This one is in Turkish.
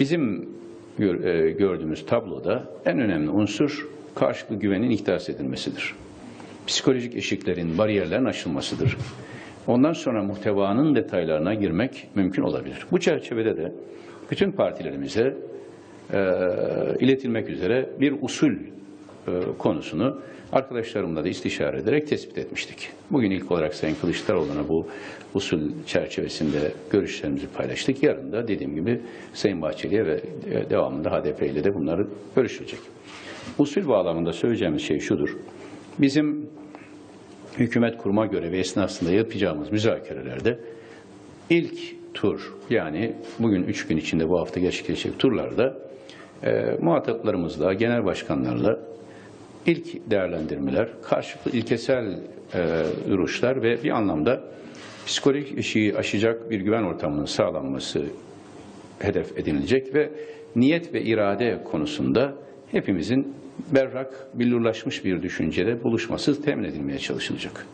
Bizim e, gördüğümüz tabloda en önemli unsur karşılıklı güvenin ihdas edilmesidir. Psikolojik eşiklerin, bariyerlerin aşılmasıdır. Ondan sonra muhtevanın detaylarına girmek mümkün olabilir. Bu çerçevede de bütün partilerimize e, iletilmek üzere bir usul konusunu arkadaşlarımla da istişare ederek tespit etmiştik. Bugün ilk olarak Sayın Kılıçdaroğlu'na bu usul çerçevesinde görüşlerimizi paylaştık. Yarın da dediğim gibi Sayın Bahçeli'ye ve e, devamında HDP ile de bunları görüşülecek. Usul bağlamında söyleyeceğimiz şey şudur. Bizim hükümet kurma görevi esnasında yapacağımız müzakerelerde ilk tur yani bugün üç gün içinde bu hafta gerçekleşecek turlarda e, muhataplarımızla, genel başkanlarla ilk değerlendirmeler, karşılıklı ilkesel e, duruşlar ve bir anlamda psikolojik eşiği aşacak bir güven ortamının sağlanması hedef edinilecek ve niyet ve irade konusunda hepimizin berrak, billurlaşmış bir düşüncede buluşması temin edilmeye çalışılacak.